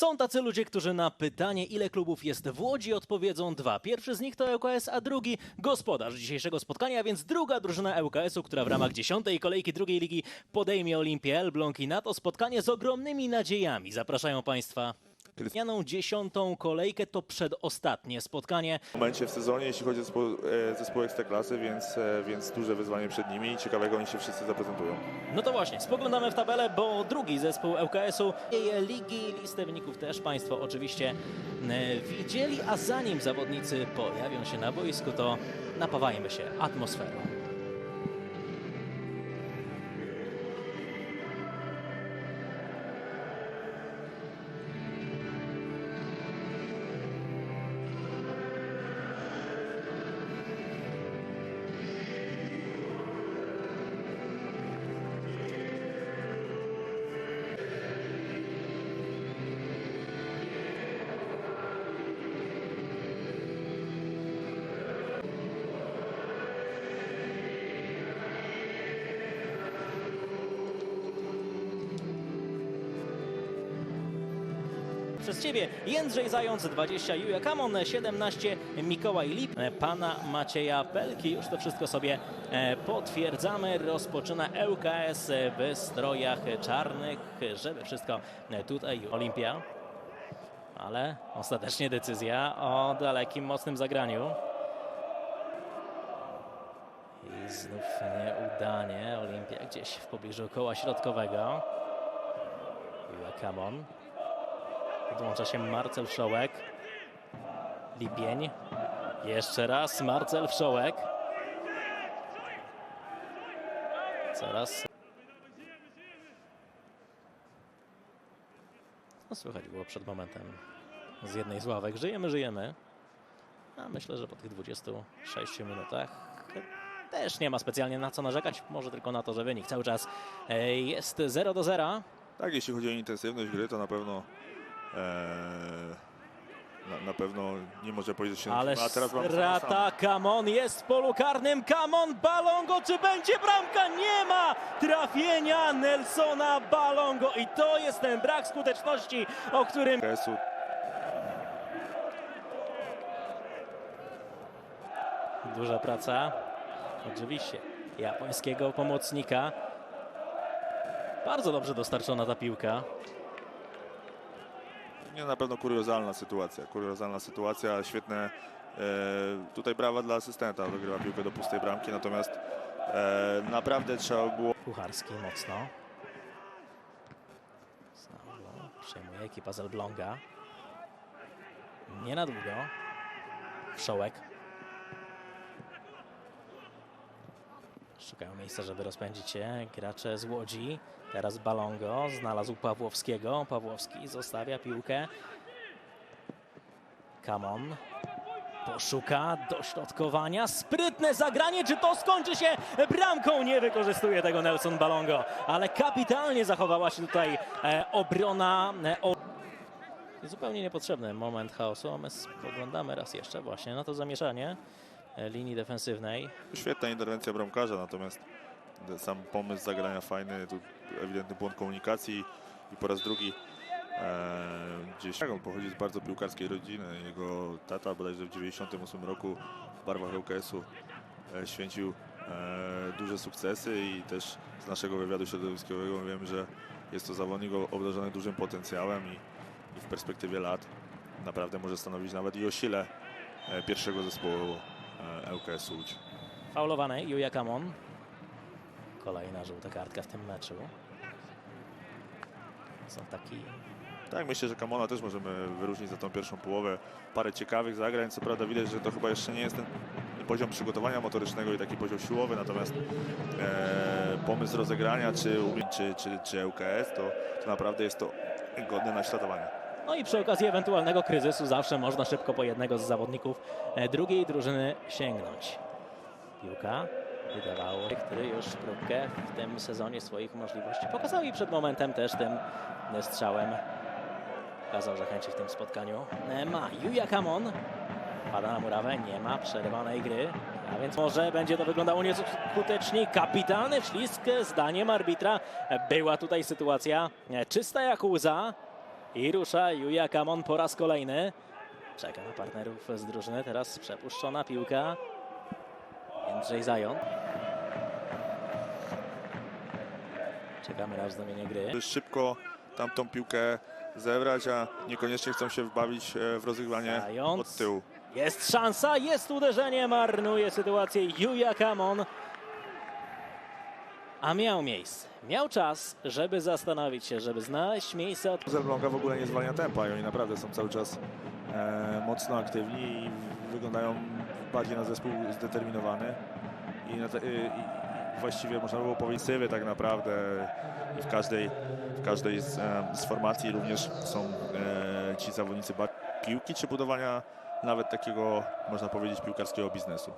Są tacy ludzie, którzy na pytanie, ile klubów jest w Łodzi, odpowiedzą dwa. Pierwszy z nich to ŁKS, a drugi gospodarz dzisiejszego spotkania, więc druga drużyna ŁKS-u, która w ramach dziesiątej kolejki drugiej ligi podejmie Olimpię Elbląg i na to spotkanie z ogromnymi nadziejami. Zapraszają Państwa. Mianą dziesiątą kolejkę to przedostatnie spotkanie. momencie w sezonie, jeśli chodzi o zespół, e, zespół Ekstraklasy, więc, e, więc duże wyzwanie przed nimi i ciekawego oni się wszyscy zaprezentują. No to właśnie, spoglądamy w tabelę, bo drugi zespół ŁKS-u jej ligi, listę wyników też Państwo oczywiście e, widzieli, a zanim zawodnicy pojawią się na boisku, to napawajmy się atmosferą. Przez Ciebie Jędrzej Zając, 20, Julia Kamon, 17, Mikołaj Lip, Pana Macieja Pelki. Już to wszystko sobie e, potwierdzamy. Rozpoczyna ŁKS w strojach czarnych, żeby wszystko e, tutaj Olimpia. Ale ostatecznie decyzja o dalekim, mocnym zagraniu. I znów nieudanie. Olimpia gdzieś w pobliżu koła środkowego. Kamon. Podłącza się Marcel Wszołek. Lipień. Jeszcze raz Marcel Wszołek. Coraz. No słychać było przed momentem z jednej z ławek. Żyjemy, żyjemy. A myślę, że po tych 26 minutach też nie ma specjalnie na co narzekać. Może tylko na to, że wynik cały czas e, jest 0 do 0. Tak, jeśli chodzi o intensywność gry, to na pewno na, na pewno nie może powiedzieć że się Ale a teraz mam na strata, Kamon jest w polu karnym, Kamon, Balongo, czy będzie bramka? Nie ma trafienia Nelsona Balongo i to jest ten brak skuteczności, o którym KS-u duża praca, oczywiście, japońskiego pomocnika. Bardzo dobrze dostarczona ta piłka. Nie, na pewno kuriozalna sytuacja. Kuriozalna sytuacja, świetne. E, tutaj brawa dla asystenta, wygrywa piłkę do pustej bramki, natomiast e, naprawdę trzeba było Kucharski mocno. Znowu przejmuje ekipa z Elbląga. Nie na długo. Wszołek. Szukają miejsca, żeby rozpędzić się gracze z Łodzi. Teraz Balongo znalazł Pawłowskiego. Pawłowski zostawia piłkę. Kamon. Poszuka dośrodkowania. Sprytne zagranie. Czy to skończy się bramką? Nie wykorzystuje tego Nelson Balongo. Ale kapitalnie zachowała się tutaj e, obrona. E. Zupełnie niepotrzebny moment chaosu. a My spoglądamy raz jeszcze właśnie na to zamieszanie linii defensywnej. Świetna interwencja bramkarza, natomiast sam pomysł zagrania fajny, tu ewidentny błąd komunikacji i po raz drugi e, gdzieś on pochodzi z bardzo piłkarskiej rodziny. Jego tata bodajże w 98 roku w barwach ŁKS-u e, święcił e, duże sukcesy i też z naszego wywiadu środowiskowego wiem, że jest to zawodnik obdarzony dużym potencjałem i, i w perspektywie lat naprawdę może stanowić nawet i o sile e, pierwszego zespołu e, ŁKS-u Łódź. Faulowany Julia Kamon. Kolejna żółta kartka w tym meczu. Są taki Tak, myślę, że Kamona też możemy wyróżnić za tą pierwszą połowę. Parę ciekawych zagrań, co prawda widać, że to chyba jeszcze nie jest ten poziom przygotowania motorycznego i taki poziom siłowy, natomiast e, pomysł rozegrania, czy, czy, czy, czy ŁKS, to, to naprawdę jest to godne naśladowania. No i przy okazji ewentualnego kryzysu zawsze można szybko po jednego z zawodników e, drugiej drużyny sięgnąć. Piłka wydawało, który już próbkę w tym sezonie swoich możliwości pokazał i przed momentem też tym strzałem pokazał, że chęci w tym spotkaniu ma. Julia Kamon pada na murawę, nie ma przerwanej gry, a więc może będzie to wyglądało nieco skutecznie. Kapitalny wślizg, zdaniem arbitra. Była tutaj sytuacja e, czysta jak łza. I rusza Julia Kamon po raz kolejny. Czeka na partnerów z drużyny. Teraz przepuszczona piłka. Jędrzej Zajon. Czekamy na wznowienie gry. Szybko tamtą piłkę zebrać, a niekoniecznie chcą się wbawić e, w rozgrywanie Zając. od tyłu. Jest szansa, jest uderzenie, marnuje sytuację Julia Kamon. A miał miejsce, miał czas, żeby zastanowić się, żeby znaleźć miejsce od... Zelbląga w ogóle nie zwalnia tempa i oni naprawdę są cały czas e, mocno aktywni i wyglądają bardziej na zespół zdeterminowany. I, na te, i, i właściwie można by było powiedzieć sywy tak naprawdę w każdej, w każdej z, e, z formacji również są e, ci zawodnicy piłki czy budowania nawet takiego można powiedzieć piłkarskiego biznesu.